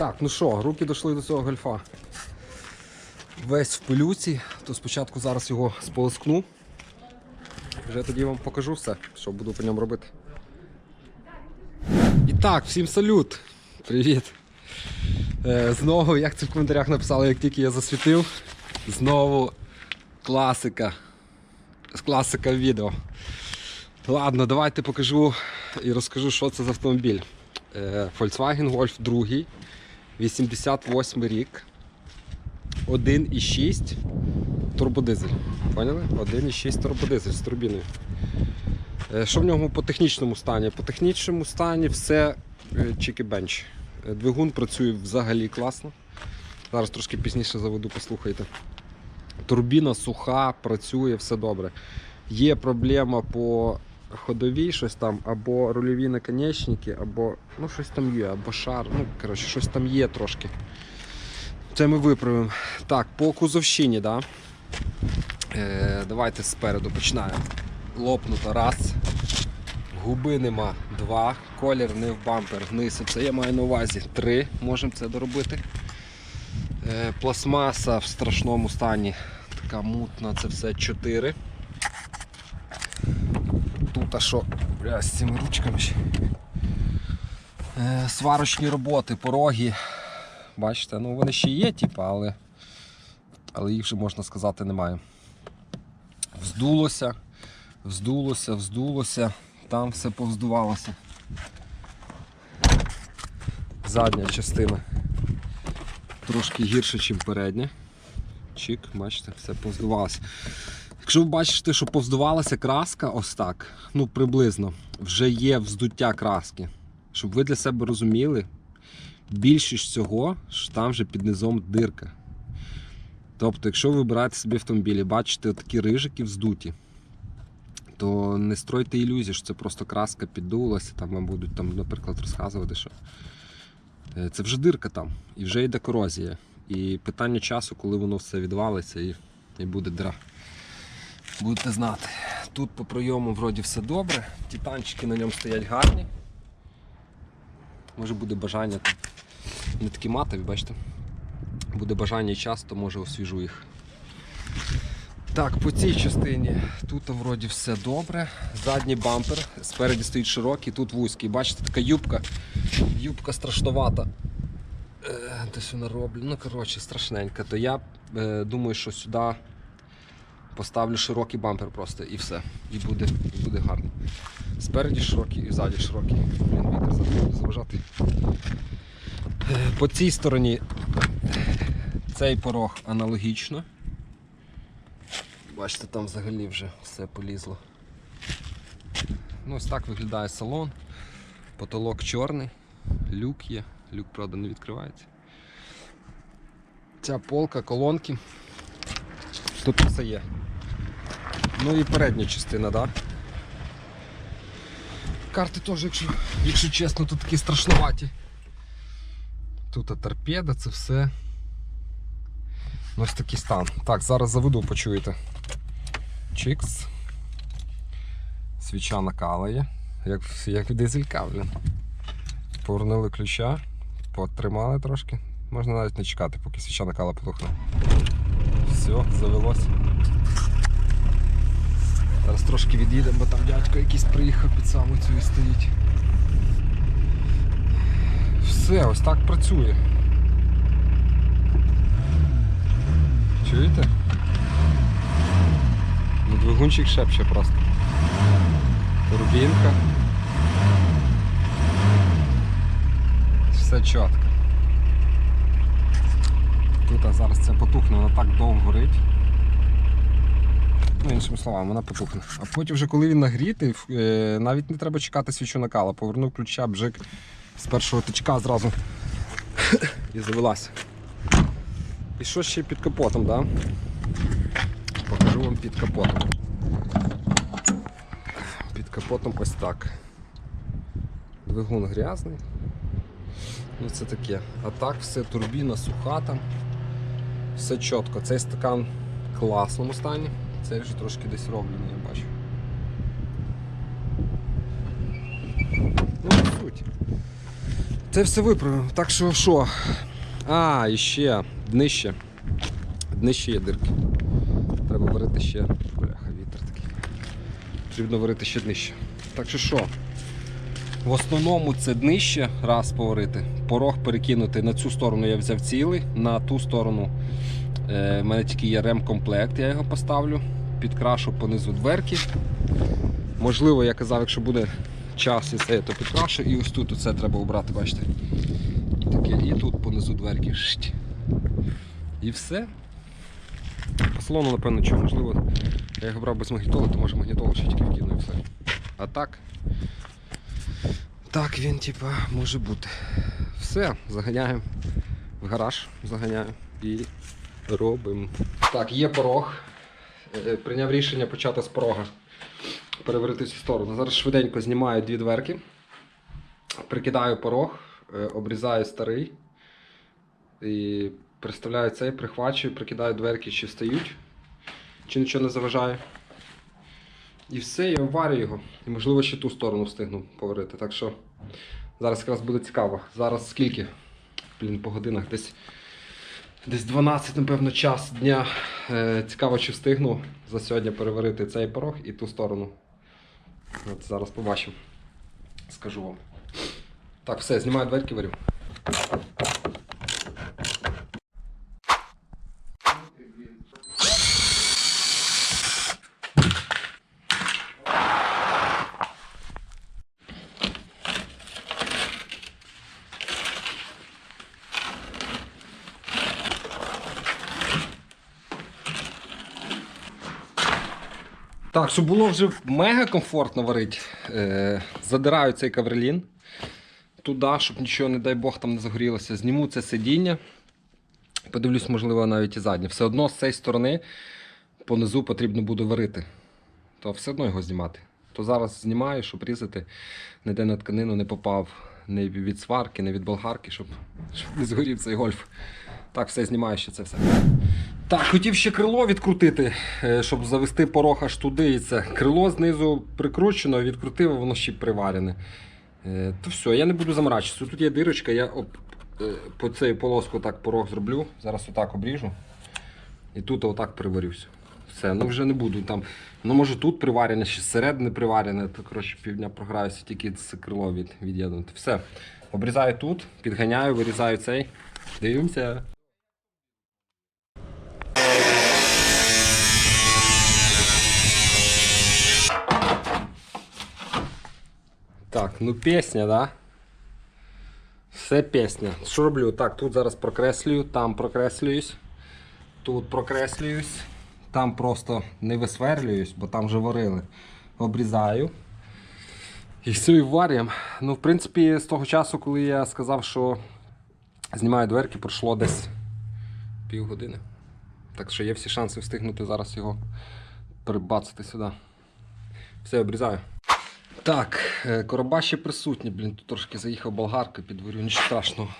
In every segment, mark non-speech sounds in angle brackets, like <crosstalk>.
Так, ну що, руки дійшли до цього гольфа. Весь в пилюці, то спочатку зараз його сполоскну. Вже тоді вам покажу все, що буду по ньому робити. І так, всім салют! Привіт! Е, знову, як це в коментарях написали, як тільки я засвітив, знову класика. Класика відео. Ладно, давайте покажу і розкажу, що це за автомобіль. Е, Volkswagen Golf 2, 88 рік, 1,6 турбодизель. Поняли? 1,6 турбодизель з турбіною. Е, Що в ньому по технічному стані? По технічному стані все чики-бенч. Е, Двигун працює взагалі класно. Зараз трошки пізніше заведу, послухайте. Турбіна суха, працює, все добре. Є проблема по ходовій, щось там, або рульові наконечники, або ну, щось там є, або шар. Ну, коротше, щось там є трошки. Це ми виправимо. Так, по кузовщині, да? е, давайте спереду починаємо. Лопнуто раз. Губи нема два. Колір не в бампер. Вниз. Це я маю на увазі. Три. Можемо це доробити. Е, пластмаса в страшному стані. Така мутна, це все 4. Тут а що? Бля, з цими ручками ще. Е, сварочні роботи, пороги. Бачите, ну вони ще є, типу, але, але їх вже можна сказати немає. Вздулося, вздулося, вздулося, там все повздувалося. Задня частина трошки гірше, ніж передня. Чик, бачите, все повздувалося. Якщо ви бачите, що повздувалася краска, ось так, ну приблизно, вже є вздуття краски. Щоб ви для себе розуміли, більшість цього, що там вже під низом дирка. Тобто, якщо ви вибираєте собі автомобіль і бачите такі рижики вздуті, то не стройте ілюзії, що це просто краска піддулася, там вам будуть, там, наприклад, розказувати, що Е, це вже дирка там, і вже йде корозія. І питання часу, коли воно все відвалиться і, і буде дира. Будете знати. Тут по прийому вроді все добре, титанчики на ньому стоять гарні. Може буде бажання. Не такі матові, бачите? Буде бажання і час, то може освіжу їх. Так, по цій частині тут вроді все добре. Задній бампер, спереді стоїть широкий, тут вузький. Бачите, така юбка. Юбка страшновата. Е, Десь вона роблю. Ну, коротше, страшненька. То я е, думаю, що сюди поставлю широкий бампер просто і все. І буде, і буде гарно. Спереді широкий і ззаді широкий. Блін, вітер завжди заважати. По цій стороні цей порог аналогічно. Бачите, там взагалі вже все полізло. Ну, ось так виглядає салон. Потолок чорний, люк є, люк, правда, не відкривається. Ця полка, колонки. Тут все є. Ну і передня частина, так? Да? Карти теж, якщо, якщо чесно, тут такі страшноваті. Тут торпеда, це все. Ну, Ось такий стан. Так, зараз заведу, почуєте. Чикс. Свіча накалає. Як, як дизелька, блін. Повернули ключа, потримали трошки. Можна навіть не чекати, поки свіча накала потухне. Все, завелося. Зараз трошки від'їдемо, бо там дядько якийсь приїхав під саму цю і стоїть. Все, ось так працює. Чуєте? Ну, двигунчик шепче просто. Турбінка. Все чітко. Тут а зараз це потухне, вона так довго горить. Ну, іншими словами, вона потухне. А потім вже коли він нагрітий, е, навіть не треба чекати свічу накала. Повернув ключа, бжик з першого тичка зразу <coughs> і завелася. І що ще під капотом, да? Покажу вам під капотом. Під капотом ось так. Двигун грязний. Ну це таке. А так все, турбіна суха там. Все чітко. Цей стакан в класному стані. Цей вже трошки десь роблений, я бачу. Ну, суть. Це все виправив. Так що що? А, і ще днище. Днище є дирки. Треба варити ще. Бляха, вітер такий. Потрібно варити ще днище. Так що що? В основному це днище раз поварити. Порог перекинути на цю сторону я взяв цілий, на ту сторону е, в мене тільки є ремкомплект, я його поставлю, підкрашу понизу дверки. Можливо, я казав, якщо буде час і це, то підкрашу. І ось тут оце треба обрати, бачите. І, таке, і тут понизу дверки. І все. По салону, напевно, що, можливо, я його брав без магнітоли, то може магнітолу ще тільки вкину і все. А так. Так він, типа, може бути. Все, заганяємо в гараж, заганяю і робимо. Так, є порог. Е, Прийняв рішення почати з порога. Переварити цю сторону. Зараз швиденько знімаю дві дверки, прикидаю порог, е, обрізаю старий і приставляю цей, прихвачую, прикидаю дверки, чи встають, чи нічого не заважає. І все, я варю його. І можливо ще ту сторону встигну поварити. Так що зараз якраз буде цікаво. Зараз скільки? Блін, по годинах десь. Десь 12, напевно, час дня. Е, цікаво, чи встигну за сьогодні переварити цей порог і ту сторону. От зараз побачимо. Скажу вам. Так, все, знімаю дверки, варю. Так, щоб було вже мега комфортно варити, е, задираю цей каврелін туди, щоб нічого, не дай Бог, там не загорілося. Зніму це сидіння. Подивлюсь, можливо, навіть і заднє. Все одно з цієї сторони понизу потрібно буде варити. То все одно його знімати. То зараз знімаю, щоб різати, ніде на тканину не попав ні від сварки, ні від болгарки, щоб, щоб не згорів цей гольф. Так, все знімаю ще це все. Так, хотів ще крило відкрутити, е, щоб завести порог аж туди. І це крило знизу прикручено, відкрутив, воно ще приварене. Е, То все, я не буду заморачуватися. Тут є дирочка, я об, е, по цій полоску так порог зроблю. Зараз отак обріжу. І тут отак приварюся. Все, ну вже не буду там. Ну може тут приварене, ще зсередини приварене, то коротше півдня програюся, тільки це крило від, від'єднути. Все. Обрізаю тут, підганяю, вирізаю цей. Дивимося. Так, ну пісня, да? Все пісня. Що роблю? Так, тут зараз прокреслюю, там прокреслююсь, тут прокреслююсь, там просто не висверлююсь, бо там вже варили. Обрізаю. І все, і варюємо. Ну, в принципі, з того часу, коли я сказав, що знімаю дверки, пройшло десь півгодини. Так що є всі шанси встигнути зараз його перебацати сюди. Все, обрізаю. Так, е, короба ще присутні, блін, тут трошки заїхав болгарка, підварю, нічого страшного.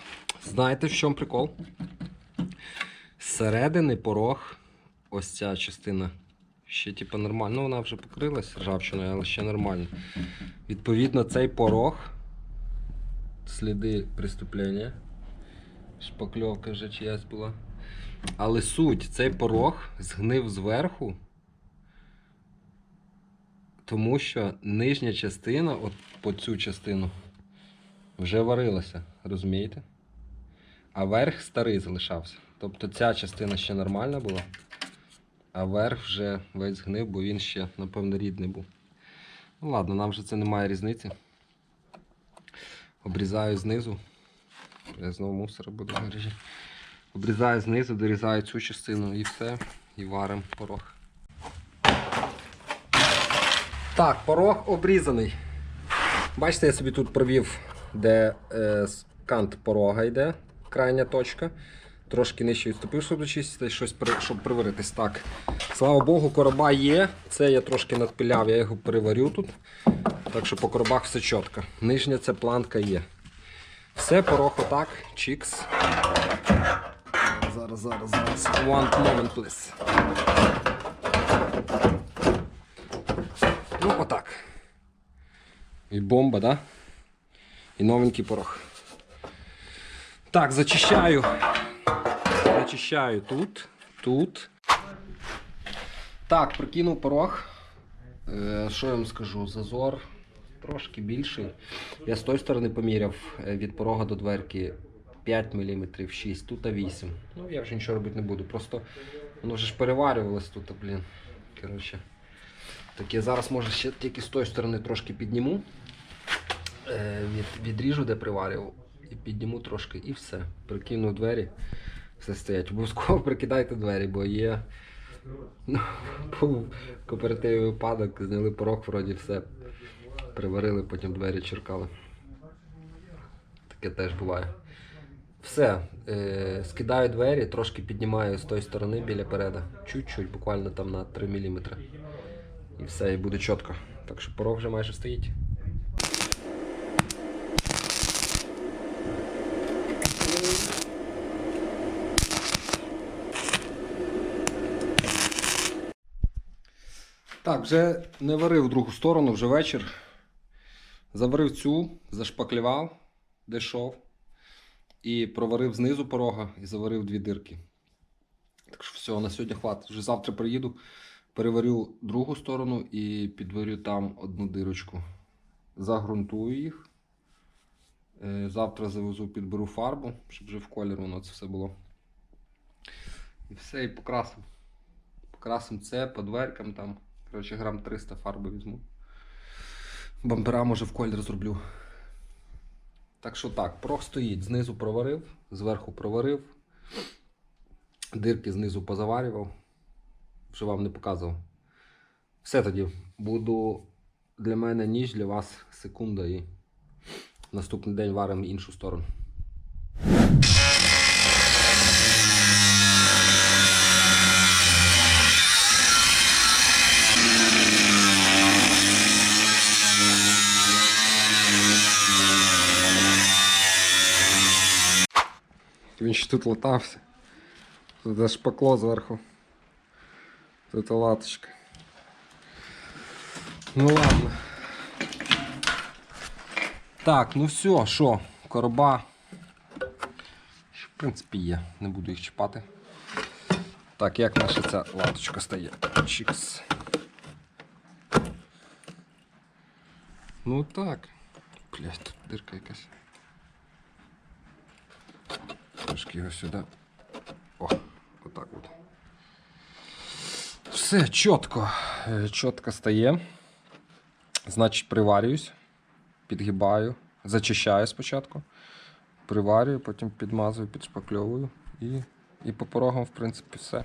Знаєте, в чому прикол? Зсередини порог, ось ця частина. Ще типу нормально. Ну, вона вже покрилась ржавчиною, але ще нормально. Відповідно, цей порог, сліди преступлення. Шпакльовка вже чиясь була. Але суть, цей порог згнив зверху. Тому що нижня частина, от по цю частину, вже варилася, розумієте? А верх старий залишався. Тобто ця частина ще нормальна була, а верх вже весь згнив, бо він ще, напевно, рідний був. Ну ладно, нам вже це немає різниці. Обрізаю знизу. Я знову мусор буду. Обрізаю знизу, дорізаю цю частину і все. І варимо порог. Так, порог обрізаний. Бачите, я собі тут провів, де е, кант порога йде, крайня точка. Трошки нижче відступив, дочистити, щось щоб приваритись. Так. Слава Богу, короба є. Це я трошки надпиляв, я його переварю тут. Так що по коробах все чітко. Нижня ця планка є. Все, порог отак, чікс. Зараз, зараз, зараз. One moment, please. Ну, отак. І бомба, да? І новенький порог. Так, зачищаю. Зачищаю тут, тут. Так, прикинув порог. Е, Що я вам скажу? Зазор трошки більший. Я з тої сторони поміряв е, від порога до дверки 5 мм, 6, тут 8. Ну, я вже нічого робити не буду. Просто воно вже ж переварювалось тут, блін. Коротше. Так я зараз може ще тільки з тої сторони трошки підніму. Е, від, відріжу, де приварював, і підніму трошки і все. Прикину двері, все стоять. Обов'язково <laughs> прикидайте двері, бо є. Ну, <laughs> був кооперативний випадок, зняли порог, вроді все. Приварили, потім двері черкали. Таке теж буває. Все, е, скидаю двері, трошки піднімаю з тої сторони біля переда. Чуть-чуть, буквально там на 3 мм. І все, і буде чітко. Так що порог вже майже стоїть. Так, вже не варив другу сторону, вже вечір. Заварив цю, зашпаклював, де шов. І проварив знизу порога і заварив дві дирки. Так що все, на сьогодні хватить. Вже завтра приїду, переварю другу сторону і підварю там одну дирочку. Загрунтую їх. Е, Завтра завезу, підберу фарбу, щоб вже в колір воно це все було. І все, і покрасим. Покрасим це по дверкам там. Коротше, грам 300 фарби візьму. Бампера може в колір зроблю. Так що так, порог стоїть. Знизу проварив, зверху проварив. Дирки знизу позаварював. Вже вам не показував. Все тоді. Буду для мене ніч, для вас секунда і наступний день варимо іншу сторону. Він ще тут латався. Аж шпакло зверху. Тут латочка. Ну ладно. Так, ну все, що, короба. В принципі, є, не буду їх чіпати. Так, як наша ця латочка стає? Чікс. Ну так. Блять, тут дирка якась. Трошки його сюди. О, отак от. Все чітко. Е, Чітко стає. Значить, приварююсь, підгибаю, зачищаю спочатку, приварюю, потім підмазую, підшпакльовую і, і по порогам, в принципі, все.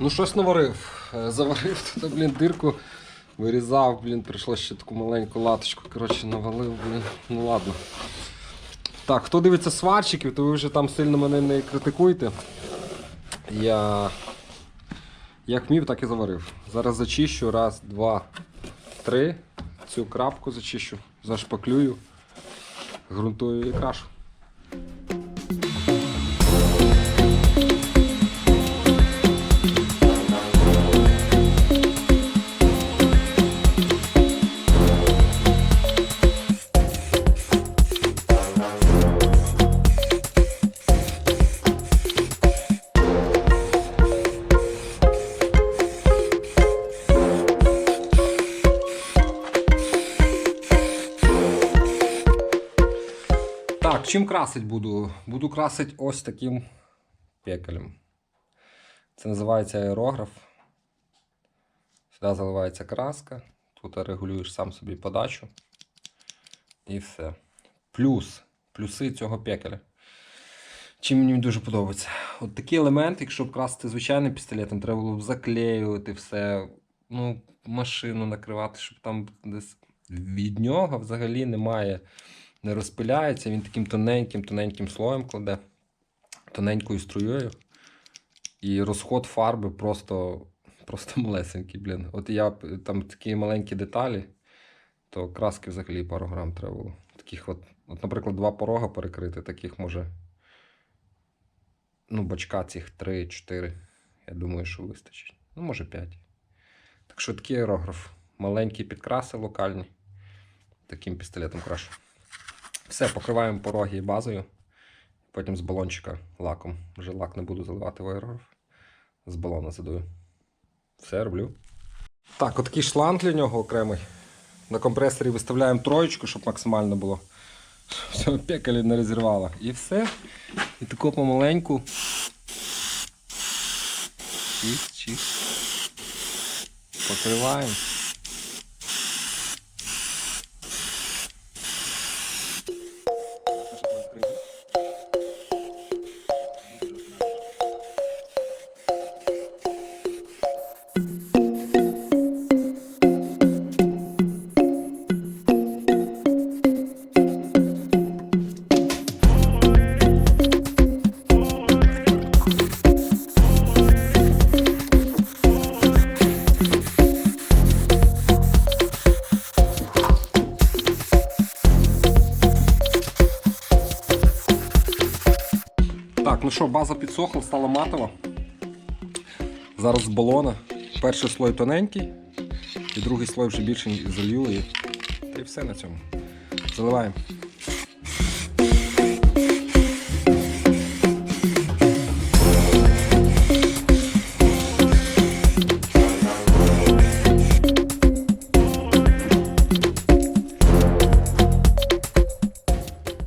Ну, щось наварив. Е, Заварив <laughs> тут, блін, дирку, вирізав, блін, прийшло ще таку маленьку латочку. Коротше, навалив, блін. Ну ладно. Так, хто дивиться сварщиків, то ви вже там сильно мене не критикуйте. Я як вмів, так і заварив. Зараз зачищу. Раз, два, три. Цю крапку зачищу, зашпаклюю, ґрунтую і крашу. Так, чим красить буду? Буду красити ось таким пекелем. Це називається аерограф. Сюди заливається краска. Тут регулюєш сам собі подачу. І все. Плюс. Плюси цього пекеля. Чим мені дуже подобається. От такий елемент, якщо б красити звичайним пістолетом, треба було б заклеювати все, ну, машину накривати, щоб там десь від нього взагалі немає не розпиляється, він таким тоненьким, тоненьким слоєм кладе, тоненькою струєю. І розход фарби просто просто малесенький, блін. От я там такі маленькі деталі, то краски взагалі пару грам треба було. Таких от, от, наприклад, два порога перекрити, таких може. Ну, бачка цих 3-4. Я думаю, що вистачить. Ну, може 5. Так що такий аерограф. Маленькі підкраси локальні. Таким пістолетом краще. Все, покриваємо пороги базою потім з балончика лаком. Вже лак не буду заливати в аерограф. З балона задую. Все роблю. Так, отакий шланг для нього окремий. На компресорі виставляємо троєчку, щоб максимально було. Все, пекалі не розірвало. І все. І таку помаленьку. Чик, чик. Покриваємо. Ну що, база підсохла, стала матова. Зараз з балона. Перший слой тоненький, і другий слой вже більше залью і, й все на цьому. Заливаємо.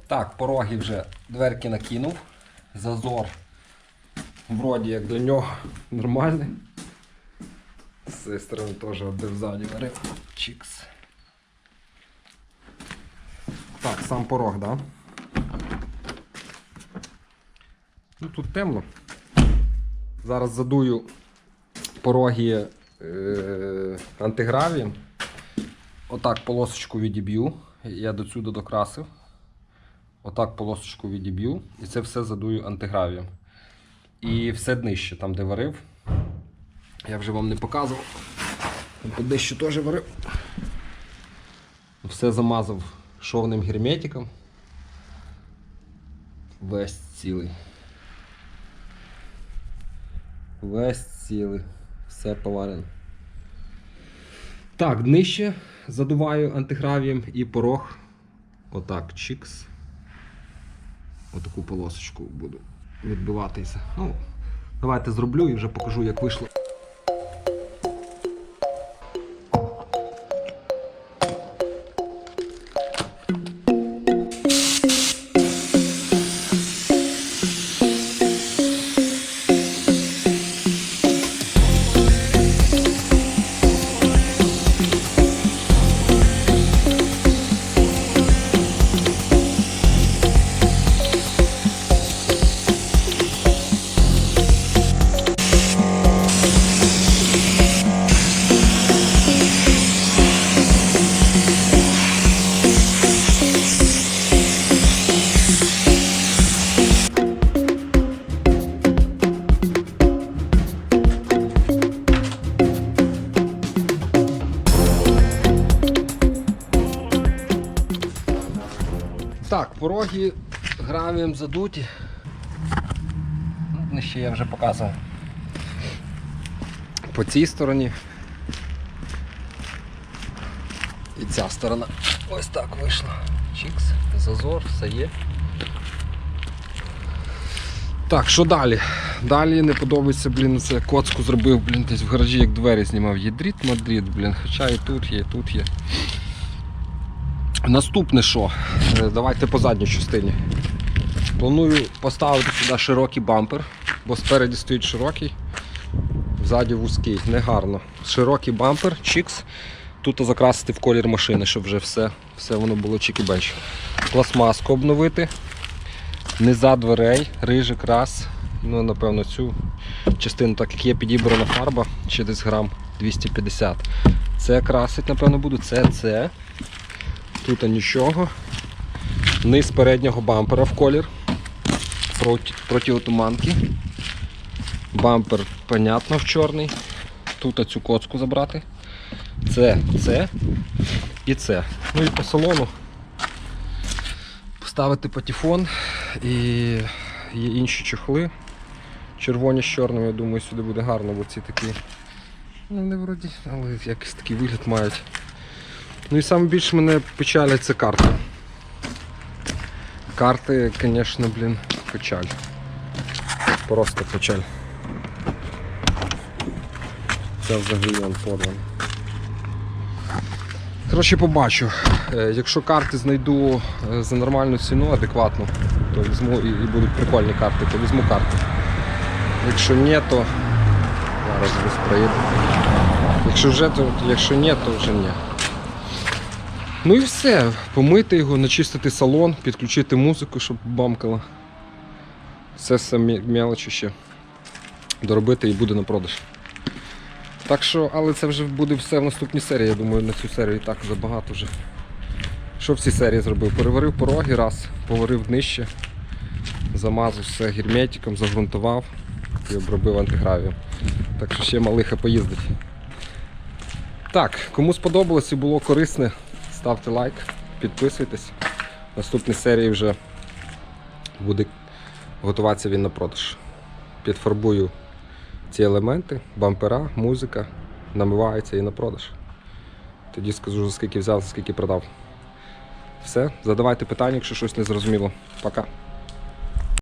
Так, пороги вже дверки накинув. Зазор вроді як для нього нормальний. З теж один ззаді варив. Чікс. Так, сам порог, да? Ну тут темно. Зараз задую пороги е- антигравієм. Отак полосочку відіб'ю. Я до сюди докрасив. Отак полосочку відіб'ю і це все задую антигравієм. І все днище, там де варив. Я вже вам не показував. По дещу теж варив. Все замазав шовним герметиком. Весь цілий. Весь цілий. Все поварено. Так, днище задуваю антигравієм і порог. Отак, чікс. Отаку полосочку буду відбиватися. Ну, давайте зроблю і вже покажу, як вийшло. Задуті. Ну, ще я вже показував. По цій стороні. І ця сторона. Ось так вийшло. Чікс, зазор, все є. Так, що далі? Далі не подобається, блін, це коцку зробив, блін, десь в гаражі, як двері знімав. Є дріт Мадрид, блін, хоча і тут є, і тут є. Наступне що? Е, Давайте по задній частині. Планую поставити сюди широкий бампер, бо спереді стоїть широкий, ззаді вузький, негарно. Широкий бампер, чікс. Тут закрасити в колір машини, щоб вже все, все воно було чики-бенч. Пластмаску обновити. Низа дверей, рижик раз. Ну, напевно, цю частину, так як є підібрана фарба, ще десь грам 250. Це красить, напевно, буду. Це це. Тут нічого. Низ переднього бампера в колір. Проти, противотуманки. Бампер, понятно, в чорний. Тут цю коцку забрати. Це, це і це. Ну і по салону поставити патефон і є інші чехли. Червоні з чорним, я думаю, сюди буде гарно, бо ці такі. Ну, не вроді, але якийсь такий вигляд мають. Ну і саме більше мене печалять це карти. Карти, звісно, блін, печаль. Просто печаль. Це взагалі он порван. Коротше, побачу. Е, Якщо карти знайду е, за нормальну ціну, адекватну, то візьму і, будуть прикольні карти, то візьму карти. Якщо ні, то зараз проїду. Якщо вже, то якщо ні, то вже ні. Ну і все. Помити його, начистити салон, підключити музику, щоб бамкала. Все все мелочі ще. Доробити і буде на продаж. Так що, але це вже буде все в наступній серії. Я думаю, на цю серію і так забагато вже. Що в цій серії зробив? Переварив пороги раз, поварив днище, замазав все герметиком, загрунтував і обробив антигравієм. Так що ще малиха поїздить. Так, кому сподобалось і було корисне, ставте лайк, підписуйтесь. В наступній серії вже буде готуватися він на продаж. Підфарбую ці елементи, бампера, музика, намивається і на продаж. Тоді скажу, за скільки взяв, за скільки продав. Все, задавайте питання, якщо щось не зрозуміло. Пока.